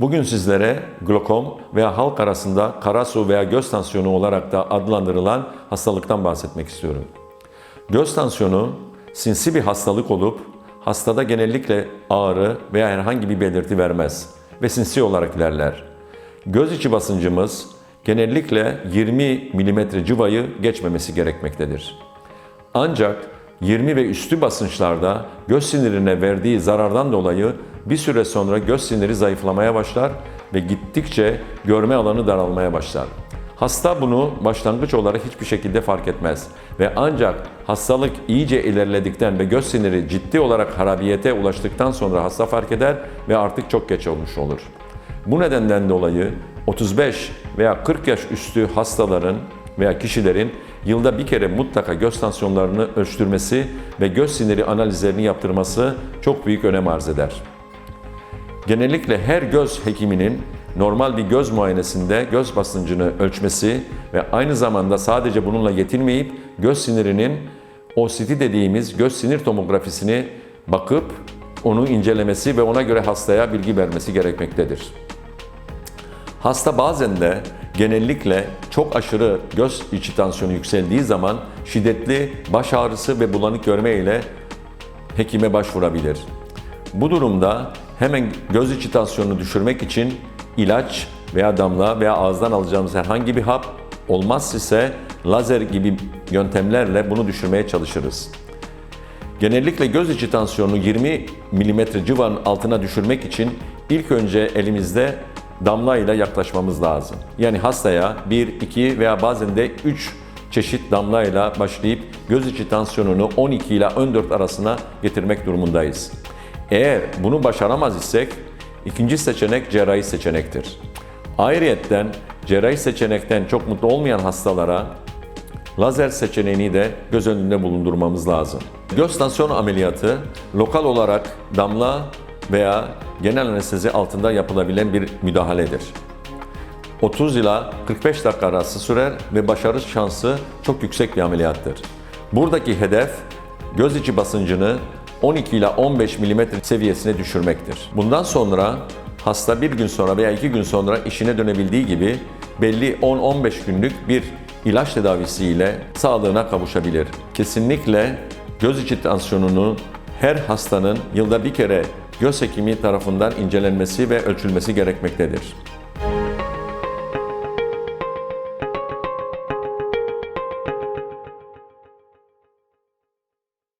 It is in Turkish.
Bugün sizlere glokom veya halk arasında karasu veya göz tansiyonu olarak da adlandırılan hastalıktan bahsetmek istiyorum. Göz tansiyonu sinsi bir hastalık olup hastada genellikle ağrı veya herhangi bir belirti vermez ve sinsi olarak ilerler. Göz içi basıncımız genellikle 20 mm civayı geçmemesi gerekmektedir. Ancak 20 ve üstü basınçlarda göz sinirine verdiği zarardan dolayı bir süre sonra göz siniri zayıflamaya başlar ve gittikçe görme alanı daralmaya başlar. Hasta bunu başlangıç olarak hiçbir şekilde fark etmez ve ancak hastalık iyice ilerledikten ve göz siniri ciddi olarak harabiyete ulaştıktan sonra hasta fark eder ve artık çok geç olmuş olur. Bu nedenden dolayı 35 veya 40 yaş üstü hastaların veya kişilerin yılda bir kere mutlaka göz tansiyonlarını ölçtürmesi ve göz siniri analizlerini yaptırması çok büyük önem arz eder. Genellikle her göz hekiminin normal bir göz muayenesinde göz basıncını ölçmesi ve aynı zamanda sadece bununla yetinmeyip göz sinirinin OCT dediğimiz göz sinir tomografisini bakıp onu incelemesi ve ona göre hastaya bilgi vermesi gerekmektedir. Hasta bazen de genellikle çok aşırı göz içi tansiyonu yükseldiği zaman şiddetli baş ağrısı ve bulanık görme ile hekime başvurabilir. Bu durumda hemen göz içi tansiyonunu düşürmek için ilaç veya damla veya ağızdan alacağımız herhangi bir hap olmaz ise lazer gibi yöntemlerle bunu düşürmeye çalışırız. Genellikle göz içi tansiyonunu 20 mm civarın altına düşürmek için ilk önce elimizde damla ile yaklaşmamız lazım. Yani hastaya 1, 2 veya bazen de 3 çeşit damla ile başlayıp göz içi tansiyonunu 12 ile 14 arasına getirmek durumundayız. Eğer bunu başaramaz isek ikinci seçenek cerrahi seçenektir. Ayrıyetten cerrahi seçenekten çok mutlu olmayan hastalara lazer seçeneğini de göz önünde bulundurmamız lazım. Göz tansiyon ameliyatı lokal olarak damla veya genel anestezi altında yapılabilen bir müdahaledir. 30 ila 45 dakika arası sürer ve başarı şansı çok yüksek bir ameliyattır. Buradaki hedef göz içi basıncını 12 ila 15 mm seviyesine düşürmektir. Bundan sonra hasta bir gün sonra veya iki gün sonra işine dönebildiği gibi belli 10-15 günlük bir ilaç tedavisiyle sağlığına kavuşabilir. Kesinlikle göz içi tansiyonunu her hastanın yılda bir kere göz hekimi tarafından incelenmesi ve ölçülmesi gerekmektedir.